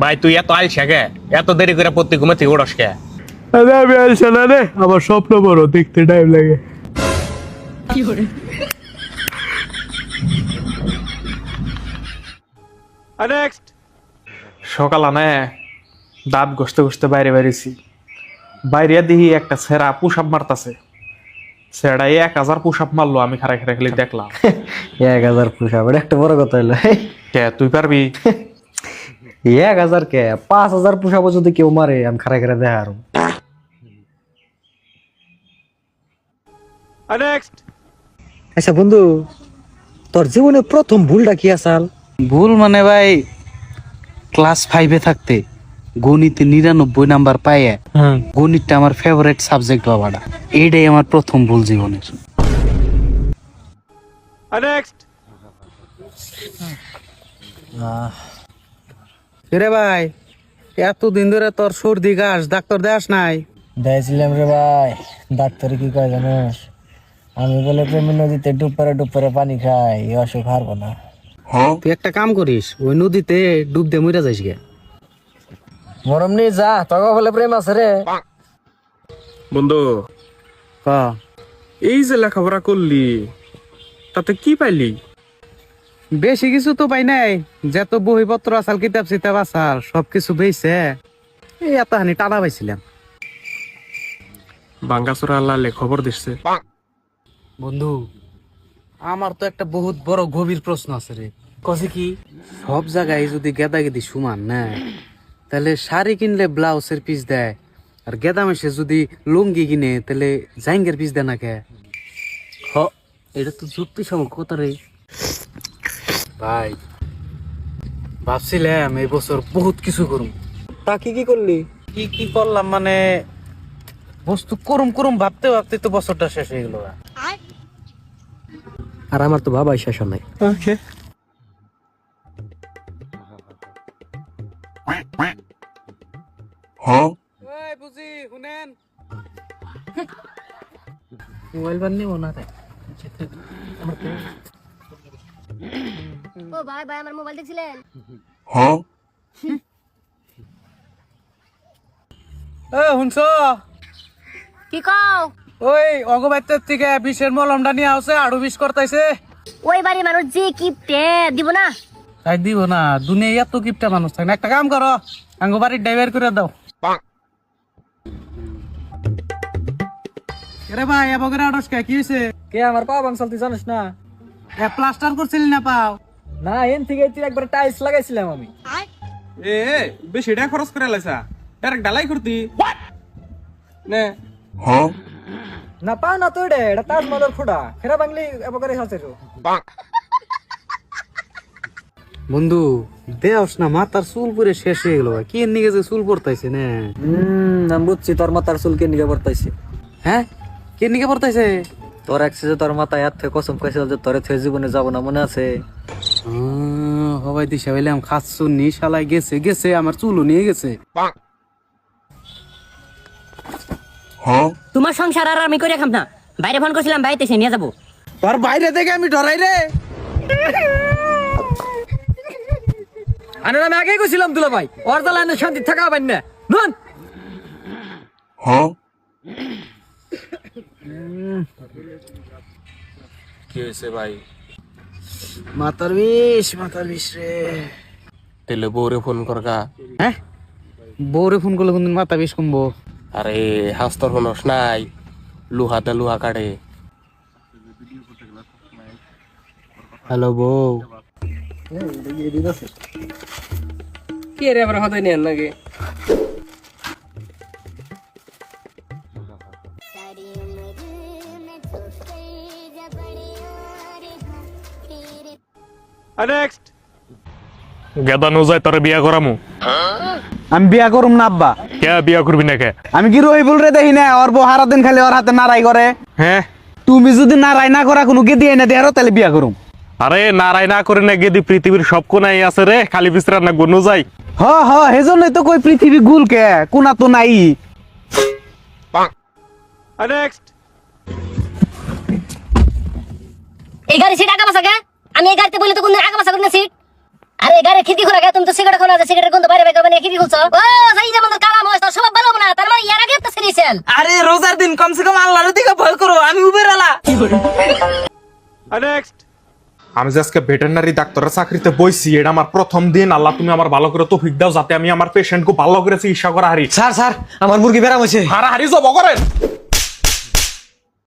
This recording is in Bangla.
ভাই তুই এত আইসা কে? এত দেরি করে প্রতি ঘুমে থেকে উড়স কে? আরে আমি আইসা না রে আমার স্বপ্ন বড় দেখতে টাইম লাগে। সকাল আনে দাঁত ঘষতে ঘষতে বাইরে বেরিয়েছি। বাইরে দেখি একটা ছেঁড়া পুষাপ মারতাছে। ছেঁড়া এক হাজার পুষাপ মারলো আমি খারা খারা খালি দেখলাম। এক হাজার পুষাব এটা একটা বড় কথা হলো কে তুই পারবি? এক হাজার কে? পাঁচ হাজার পুষাবো যদি কেউ মারে আমি খারা খারা দেখা আর আচ্ছা বন্ধু তোর জীবনে প্রথম ভুলটা কি আসাল? ভুল মানে ভাই ক্লাস ফাইভে থাকতে গণিতে নিরানব্বই নাম্বার পাইয়ে গণিতটা আমার ফেভারিট সাবজেক্ট বাবাটা। এইটাই আমার প্রথম ভুল জীবনের। রে ভাই এতদিন ধরে তোর সর্দি গাছ ডাক্তার দেখাস নাই? দেখছিলাম রে ভাই ডাক্তারে কি কয় জানিস? আমি বলে প্রেমী নদীতে ডুব ডুব পানি খাই এই অসুখ হারবো না। তুই একটা কাম করিস ওই নদীতে ডুব দিয়ে মরে যাইস গে। মরম নিয়ে যা তোকে বলে প্রেম আছে রে। বন্ধু ক? এই যে লেখাপড়া করলি তাতে কি পাইলি? বেশি কিছু তো পাই নাই। যত বহিপত্র আসাল কিতাব চিতাব আসাল সব কিছু বেইছে। এই এত হানি টানা পাইছিলাম। বাঙ্গাসুরা আল্লাহ খবর দিচ্ছে বন্ধু আমার তো একটা বহুত বড় গভীর প্রশ্ন আছে রে। কছে কি? সব জায়গায় যদি গেদা গেদি সমান না তাহলে শাড়ি কিনলে ব্লাউজের পিস দেয় আর গেদা মেশে যদি লুঙ্গি কিনে তাহলে জাইঙ্গের পিস দেয় না কে? হ এটা তো যুক্তি সঙ্গ কথা রে। ভাই ভাবছিলাম এই বছর বহুত কিছু করুম। তা কি কি করলি? কি কি করলাম মানে বস্তু করুম করুম ভাবতে ভাবতে তো বছরটা শেষ হয়ে গেল আর আমার তো বাবাই শেষ নাই। বুঝি শুনেন। মোবাইল বান নিব না ও ভাই ভাই আমার মোবাইল দেখছিলেন? এ শুনছ? কি কও? ওই অগবাইতের থেকে বিষের মলমটা নিয়ে আসে আরও বিষ করতাইছে ওই বাড়ির মানুষ যে কিপটে দিব না? তাই দিব না দুনিয়া এত কিপটা মানুষ থাকে না। একটা কাম করো আঙ্গ বাড়ির ড্রাইভার করে দাও। রে ভাই এবগের আড়স কে? কি হয়েছে কে আমার পা বাংসাল তুই জানিস না? প্লাস্টার করছিলি না পাও। না এন থেকে তুই একবার টাইলস লাগাইছিলাম আমি। এ বেশি এটা খরচ করে লাইসা ডাইরেক্ট ডালাই করতি। নে। না পাও না তো এটা এটা তাজমহলের খোড়া। ফেরা বাংলি এবার তো। বন্ধু দেওস না মাথার চুল পুরে শেষ হয়ে গেল কি এর নিকে যে চুল পড়তাইছে না। হুম আমি বুঝছি তোর মাথার চুলকে নিকে পড়তাইছি হ্যাঁ? কে নিকে পড়তাইছে তোর একসে যে তোর মাথায় হাত থেকে কসম খাইছিল যে তোরে থেকে জীবনে যাব না মনে আছে? হবাই দিশা বললাম খাচ্ছু নি শালায় গেছে গেছে আমার চুলও নিয়ে গেছে। তোমার সংসার আর আমি করে খাম না। বাইরে ফোন করছিলাম বাড়িতে সে নিয়ে যাব। তোর বাইরে থেকে আমি ডরাই রে। আরে আমি আগেই গেছিলাম দুলা ভাই ওর জ্বালায় শান্তি থাকা পাই না। নুন! কি হয়েছে ভাই? মাথার বিষ মাথার বিষ রে। তেলে বউরে ফোন করগা হ্যাঁ? বউরে ফোন করলে কোনদিন মাথা বিষ কমবো? আরে হাস্তর হনস নাই। লুহাতে লুহা কাটে। হ্যালো বউ। কে রে আমার হদাই নেন নাকি? গেদা নো যায় তোরে বিয়া করামু। আমি বিয়া করুম না আব্বা। কে বিয়া করবি না কে? আমি কি রহিবুল রে দেখি না ওর বউ হারা দিন খালি ওর হাতে নারাই করে। হ্যাঁ তুমি যদি নারাই না করা কোনো গেদি এনে দেয়ারো তাহলে বিয়া করুম। আরে নারাই না করে না গেদি পৃথিবীর সব কোনাই আছে রে খালি বিশ্রাম না গনু যাই হ হ হেজন্যই তো কই পৃথিবী গুল কে কোনা তো নাই। এই গাড়ি সিট আগা বাসা কে আমি এই গাড়িতে বলে তো কোন আগা বাসা করি না সিট? আরে বাইরে খিড়কি খোলা তুমি তো সিগারেট খোলা আছে সিগারেট গন্ধ বাইরে বাইরে মানে খিড়কি খুলছো ও যাই যেমন তোর কালাম হয় স্বভাব ভালো না তার মানে ইয়ার আগে তো সিরিয়েছেন আরে রোজার দিন কমসে কম আল্লাহর দিকে ভয় করো আমি উবের আলা। নেক্সট আমি যে আজকে ভেটেরিনারি ডাক্তারের চাকরিতে বইছি এটা আমার প্রথম দিন আল্লাহ তুমি আমার ভালো করে তৌফিক দাও যাতে আমি আমার পেশেন্টকে ভালো করে চিকিৎসা করা হারি। স্যার স্যার আমার মুরগি বেরাম হয়েছে। হারা হারি জব করেন।